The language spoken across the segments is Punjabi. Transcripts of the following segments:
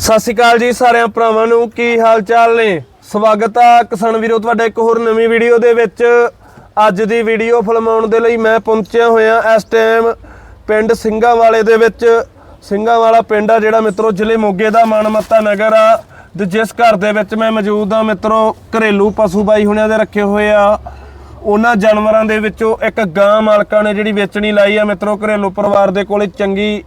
ਸਤਿ ਸ਼੍ਰੀ ਅਕਾਲ ਜੀ ਸਾਰਿਆਂ ਭਰਾਵਾਂ ਨੂੰ, ਕੀ ਹਾਲ ਚਾਲ ਨੇ? ਸਵਾਗਤ ਆ ਕਿਸਾਨ ਵੀਰੋ, ਤੁਹਾਡਾ ਇੱਕ ਹੋਰ ਨਵੀਂ ਵੀਡੀਓ ਦੇ ਵਿੱਚ। ਅੱਜ ਦੀ ਵੀਡੀਓ ਫਿਲਮਾਉਣ ਦੇ ਲਈ ਮੈਂ ਪਹੁੰਚਿਆ ਹੋਇਆ ਇਸ ਟਾਈਮ ਪਿੰਡ ਸਿੰਘਾਂ ਵਾਲੇ ਦੇ ਵਿੱਚ। ਸਿੰਘਾਂ ਵਾਲਾ ਪਿੰਡ ਆ ਜਿਹੜਾ ਮਿੱਤਰੋ, ਜ਼ਿਲ੍ਹੇ ਮੋਗੇ ਦਾ ਮਾਨਮੱਤਾ ਨਗਰ ਆ। ਤੇ ਜਿਸ ਘਰ ਦੇ ਵਿੱਚ ਮੈਂ ਮੌਜੂਦ ਆ ਮਿੱਤਰੋ, ਘਰੇਲੂ ਪਸ਼ੂ ਬਾਈ ਹੁਣਿਆਂ ਦੇ ਰੱਖੇ ਹੋਏ ਆ। ਉਹਨਾਂ ਜਾਨਵਰਾਂ ਦੇ ਵਿੱਚੋਂ ਇੱਕ ਗਾਂ ਮਾਲਕਾਂ ਨੇ ਜਿਹੜੀ ਵੇਚਣੀ ਲਾਈ ਆ ਮਿੱਤਰੋ, ਘਰੇਲੂ ਪਰਿਵਾਰ ਦੇ ਕੋਲੇ ਚੰਗੀ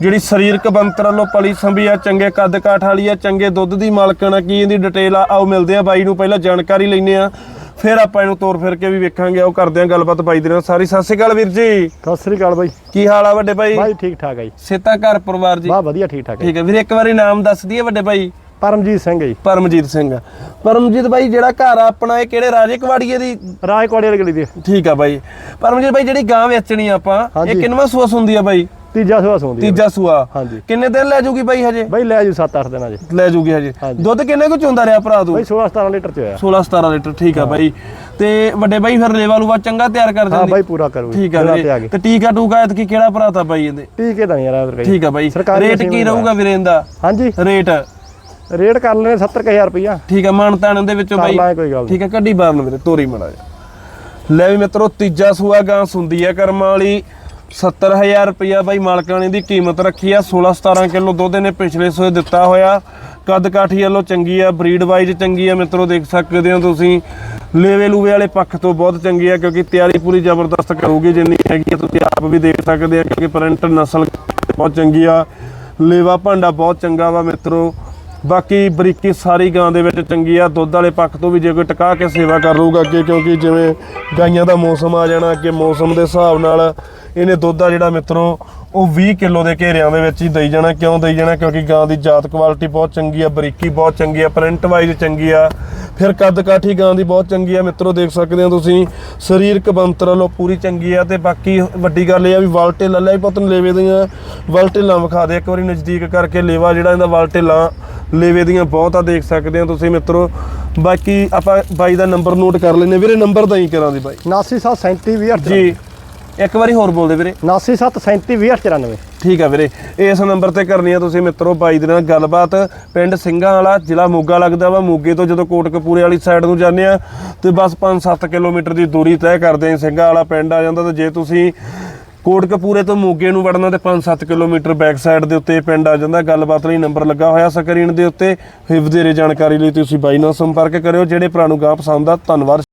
ਜਿਹੜੀ ਸਰੀਰਕ ਬੰਤਰ ਵੱਲੋਂ ਪਲੀ ਸੰਭੀ ਆ ਚੰਗੇ ਕੱਦ ਕਾਠ ਵਾਲੀ ਆ ਚੰਗੇ ਦੁੱਧ ਦੀ ਮਾਲਕਣ ਆ ਕੀ ਇਹਦੀ ਡਿਟੇਲ ਆ ਆਓ ਮਿਲਦੇ ਆ ਬਾਈ ਨੂੰ ਪਹਿਲਾਂ ਜਾਣਕਾਰੀ ਲੈਨੇ ਆ ਫਿਰ ਆਪਾਂ ਇਹਨੂੰ ਤੋਰ ਫਿਰ ਕੇ ਵੀ ਵੇਖਾਂਗੇ ਆਓ ਕਰਦੇ ਆ ਗੱਲਬਾਤ ਬਾਈ ਦੇ ਨਾਲ। ਸਾਰੀ ਸਤਿ ਸ਼੍ਰੀ ਅਕਾਲ ਵੀਰ ਜੀ। ਸਤਿ ਸ੍ਰੀ ਅਕਾਲ ਬਾਈ। ਕੀ ਹਾਲ ਆ ਵੱਡੇ ਬਾਈ? ਬਾਈ ਠੀਕ ਠਾਕ ਹੈ ਜੀ। ਸੇਤਾ ਘਰ ਪਰਿਵਾਰ ਜੀ। ਬਾ ਵਧੀਆ ਠੀਕ ਠਾਕ ਹੈ ਠੀਕ ਹੈ ਵੀਰ ਇੱਕ ਵਾਰੀ ਨਾਮ ਦੱਸ ਦਈਏ ਵੱਡੇ ਬਾਈ। ਪਰਮਜੀਤ ਸਿੰਘ ਜੀ। ਪਰਮਜੀਤ ਸਿੰਘ ਪਰਮਜੀਤ ਬਾਈ ਜਿਹੜਾ ਘਰ ਆ ਆਪਣਾ ਇਹ ਕਿਹੜੇ ਰਾਜੇ ਕਵਾੜੀਏ ਦੀ? ਰਾਜਕੋੜੇ ਵਾਲੀ ਗਲੀ ਦੀ। ਠੀਕ ਆ ਬਾਈ। ਪਰਮਜੀਤ ਬਾਈ ਜਿਹੜੀ ਗਾਂ ਵੇਚਣੀ ਆ ਆਪਾਂ ਇਹ। ਕਿੰਨਵਾਂ ਸੂਆ ਹੁੰਦੀ ਆ ਬਾਈ? ਤੀਜਾ ਸੁਆ ਸੌਂਦੀ ਹੈ ਤੀਜਾ ਸੂਆ। ਹਾਂਜੀ। ਕਿੰਨੇ ਦਿਨ ਲੈ ਜੂਗੀ ਬਾਈ ਹਜੇ? ਬਾਈ ਲੈ ਜੂ 7-8 ਦਿਨਾਂ ਜੀ ਲੈ ਜੂਗੀ ਹਜੇ। ਹਾਂਜੀ। ਦੁੱਧ ਕਿੰਨੇ ਕੁ ਚੋਂਦਾ ਰਿਹਾ ਭਰਾ ਤੂੰ? ਬਾਈ 16-17 ਲੀਟਰ ਚ ਹੋਇਆ। 16 17 ਲੀਟਰ ਠੀਕ ਆ ਬਾਈ। ਤੇ ਵੱਡੇ ਬਾਈ ਫਿਰ ਲੇਵਾ ਲੂਵਾ ਚੰਗਾ ਤਿਆਰ ਕਰ ਹਾਂ ਬਾਈ ਪੂਰਾ ਕਰੂ ਠੀਕ ਆ ਤੇ ਆ ਵੀਰੇ। ਗਏ ਤੇ ਟੀਕਾ ਟੂਕਾ ਐਤਕੀ ਕਿਹੜਾ ਭਰਾ ਤਾ ਬਾਈ ਇਹਦੇ? ਟੀਕੇ ਤਾਂ ਨਹੀਂ ਯਾਰ ਕਈ ਠੀਕ ਆ ਬਾਈ। ਸਰਕਾਰੀ ਰੇਟ ਕੀ ਰਹੂਗਾ ਵੀਰੇ ਇਹਦਾ? ਹਾਂਜੀ। ਰੇਟ? ਰੇਟ ਕਰ ਲੈਣੇ 70000 ਰੁਪਇਆ ਠੀਕ ਆ ਮਾਨਤਾਨ ਦੇ ਵਿੱਚੋਂ ਕਰ ਬਾਈ। ਲਾਂਗੇ ਕੋਈ ਗੱਲ ਨਹੀਂ ਠੀਕ ਆ ਕੱਢੀ ਬਾਹਰ ਨੂੰ ਵੀਰੇ ਤੋਰੀ ਮੜਾ ਜਾ ਲੈ ਵੀ ਮਿੱਤਰੋ ਤੀਜਾ ਸੂਆ ਗਾਂ ਸੁੰਦੀ ਆ ਕਰਮਾਂ ਵਾਲੀ। 70000 ਰੁਪਇਆ ਬਾਈ ਮਾਲਕਾਂ ਨੇ ਦੀ ਕੀਮਤ ਰੱਖੀ ਆ 16 17 ਕਿਲੋ ਦੁੱਧ ਇਹਨੇ ਪਿਛਲੇ ਸੂਏ ਦਿੱਤਾ ਹੋਇਆ। ਕੱਦ ਕਾਠੀ ਵੱਲੋਂ ਚੰਗੀ ਆ, ਬਰੀਡ ਵਾਈਜ਼ ਚੰਗੀ ਆ, ਮਿੱਤਰੋ ਦੇਖ ਸਕਦੇ ਹੋ ਤੁਸੀਂ। ਲੇਵੇ ਲੂਵੇ ਵਾਲੇ ਪੱਖ ਤੋਂ ਬਹੁਤ ਚੰਗੀ ਆ, ਕਿਉਂਕਿ ਤਿਆਰੀ ਪੂਰੀ ਜ਼ਬਰਦਸਤ ਕਰੂਗੀ, ਜਿੰਨੀ ਹੈਗੀ ਆ ਤੁਸੀਂ ਆਪ ਵੀ ਦੇਖ ਸਕਦੇ ਆ, ਕਿਉਂਕਿ ਪ੍ਰਿੰਟ ਨਸਲ ਬਹੁਤ ਚੰਗੀ ਆ। ਲੇਵਾ ਭਾਂਡਾ ਬਹੁਤ ਚੰਗਾ ਵਾ, ਮਿੱਤਰੋ। ਬਾਕੀ ਬਰੀਕੀ ਸਾਰੀ ਗਾਂ ਦੇ ਵਿੱਚ ਚੰਗੀ ਆ, ਦੁੱਧ ਵਾਲੇ ਪੱਖ ਤੋਂ ਵੀ ਜੇ ਕੋਈ ਟਿਕਾ ਕੇ ਸੇਵਾ ਕਰ ਲਊਗਾ ਅੱਗੇ, ਕਿਉਂਕਿ ਜਿਵੇਂ ਗਾਈਆਂ ਦਾ ਮੌਸਮ ਆ ਜਾਣਾ, ਅੱਗੇ ਮੌਸਮ ਦੇ ਹਿਸਾਬ ਨਾਲ ਇਹਨੇ ਦੁੱਧ ਆ ਜਿਹੜਾ ਮਿੱਤਰੋ ਉਹ 20 ਕਿਲੋ ਦੇ ਘੇਰਿਆਂ ਦੇ ਵਿੱਚ ਹੀ ਦੇਈ ਜਾਣਾ। ਕਿਉਂ ਦੇਈ ਜਾਣਾ? ਕਿਉਂਕਿ ਗਾਂ ਦੀ ਜਾਤ ਕੁਆਲਿਟੀ ਬਹੁਤ ਚੰਗੀ ਆ, ਬਰੀਕੀ ਬਹੁਤ ਚੰਗੀ ਆ ਪ੍ਰਿੰਟ ਵਾਈਜ਼ ਚੰਗੀ ਆ। ਫਿਰ ਕੱਦ ਕਾਠੀ ਗਾਂ ਦੀ ਬਹੁਤ ਚੰਗੀ ਆ, ਮਿੱਤਰੋ ਦੇਖ ਸਕਦੇ ਹੋ ਤੁਸੀਂ, ਸਰੀਰਕ ਬੰਤਰ ਵੱਲੋਂ ਪੂਰੀ ਚੰਗੀ ਆ। ਤੇ ਬਾਕੀ ਵੱਡੀ ਗੱਲ ਇਹ ਆ ਵੀ ਵਾਲਟੇ ਲੱਲਾ ਹੀ ਪੁੱਤ ਲੇਵੇ ਦੀਆਂ ਵਾਲਟੇ ਲਾਂ ਵਿਖਾ ਦੇ, ਇੱਕ ਵਾਰੀ ਨਜ਼ਦੀਕ ਕਰਕੇ ਲੇਵਾ ਜਿਹੜਾ ਇਹਦਾ ਵਾਲਟੇ ਲਾਂ ਲੇਵੇ ਦੀਆਂ ਬਹੁਤ ਆ ਦੇਖ ਸਕਦੇ ਹੋ ਤੁਸੀਂ ਮਿੱਤਰੋ। ਬਾਕੀ ਆਪਾਂ ਬਾਈ ਦਾ ਨੰਬਰ ਨੋਟ ਕਰ ਲੈਨੇ ਵੀਰੇ ਨੰਬਰ ਤਾਂ ਹੀ ਕਰਾਂ ਦੀ ਬਾਈ 9737 ਜੀ। ਇੱਕ ਵਾਰੀ ਹੋਰ ਬੋਲ ਦੇ ਵੀਰੇ 9737 ਠੀਕ ਆ ਵੀਰੇ। ਇਸ ਨੰਬਰ ਤੇ ਕਰਨੀ ਆ ਤੁਸੀਂ ਮਿੱਤਰੋ ਬਾਈ ਦੇ ਨਾਲ ਗੱਲਬਾਤ। ਪਿੰਡ ਸਿੰਘਾਂ ਵਾਲਾ ਜ਼ਿਲ੍ਹਾ ਮੋਗਾ ਲੱਗਦਾ ਵਾ। ਮੋਗੇ ਤੋਂ ਜਦੋਂ ਕੋਟਕਪੂਰੇ ਵਾਲੀ ਸਾਈਡ ਨੂੰ ਜਾਂਦੇ ਆ ਤੇ ਬਸ 5-7 ਕਿਲੋਮੀਟਰ ਦੀ ਦੂਰੀ ਤੈਅ ਕਰਦੇ ਆ। ਸਿੰਘਾਂ ਵਾਲਾ ਪਿੰਡ ਆ ਜਾਂਦਾ ਤੇ ਜੇ ਤੁਸੀਂ ਕੋਟਕਪੂਰੇ ਤੋਂ ਮੋਗੇ ਨੂੰ ਵੜਨਾ ਤੇ 5-7 ਕਿਲੋਮੀਟਰ ਬੈਕ ਸਾਈਡ ਦੇ ਉੱਤੇ ਪਿੰਡ ਆ ਜਾਂਦਾ। ਗੱਲਬਾਤ ਲਈ ਨੰਬਰ ਲੱਗਾ ਹੋਇਆ ਸਕਰੀਨ ਦੇ ਉੱਤੇ। ਫਿਰ ਵਧੇਰੇ ਜਾਣਕਾਰੀ ਲਈ ਤੁਸੀਂ ਬਾਈ ਨਾਲ ਸੰਪਰਕ ਕਰਿਓ। ਜਿਹੜੇ ਭਰਾ ਨੂੰ ਗਾਹ ਪਸੰਦ ਆ, ਧੰਨਵਾਦ।